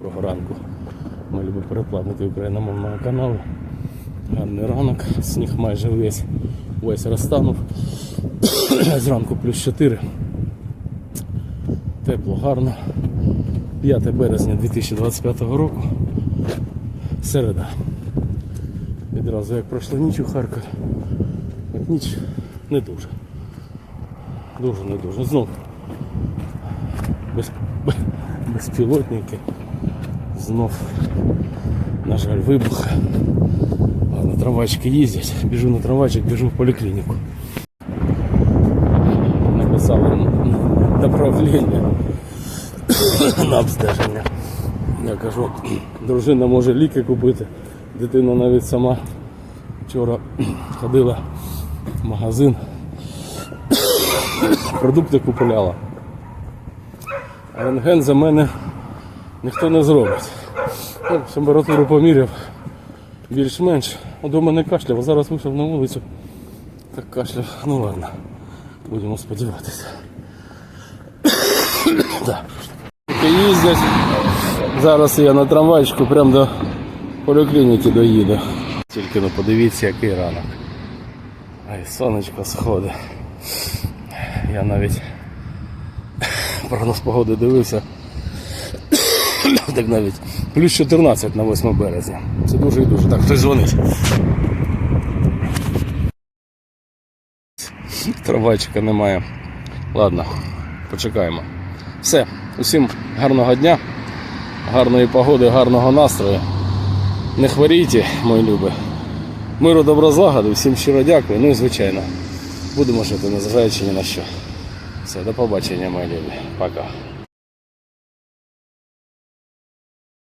Доброго ранку. Ми любимо передплатники україномовного каналу. Гарний ранок, сніг майже весь, весь розтанув. Зранку плюс 4. Тепло, гарно. 5 березня 2025 року. Середа. Відразу як пройшла ніч у Харкові. От ніч не дуже. Дуже не дуже. Знов без, безпілотники. Знов, на жаль, вибух. Ладно, трамвайчики їздять. Біжу на трамвайчик, біжу в поліклініку. Написали направлення на обстеження. Я кажу, дружина може ліки купити. Дитина навіть сама вчора ходила в магазин. Продукти купувала. Рентген за мене ніхто не зробить. Ну, температуру поміряв більш-менш. Удома не кашляв, а зараз вийшов на вулицю. Так кашляв. Ну ладно. Будемо сподіватися. Да. Їздять. Зараз я на трамвайчику прямо до поліклініки доїду. Тільки ну подивіться, який ранок. Ай, сонечко сходить. Я навіть прогноз погоди дивився. Так навіть плюс 14 на 8 березня. Це дуже і дуже. Так, хтось дзвонить. Трамвайчика немає. Ладно, почекаємо. Все, усім гарного дня, гарної погоди, гарного настрою. Не хворійте, мої любі. Миру злагоди, всім щиро дякую. Ну і звичайно, будемо жити, незважаючи ні на що. Все, до побачення, мої любі. Пока.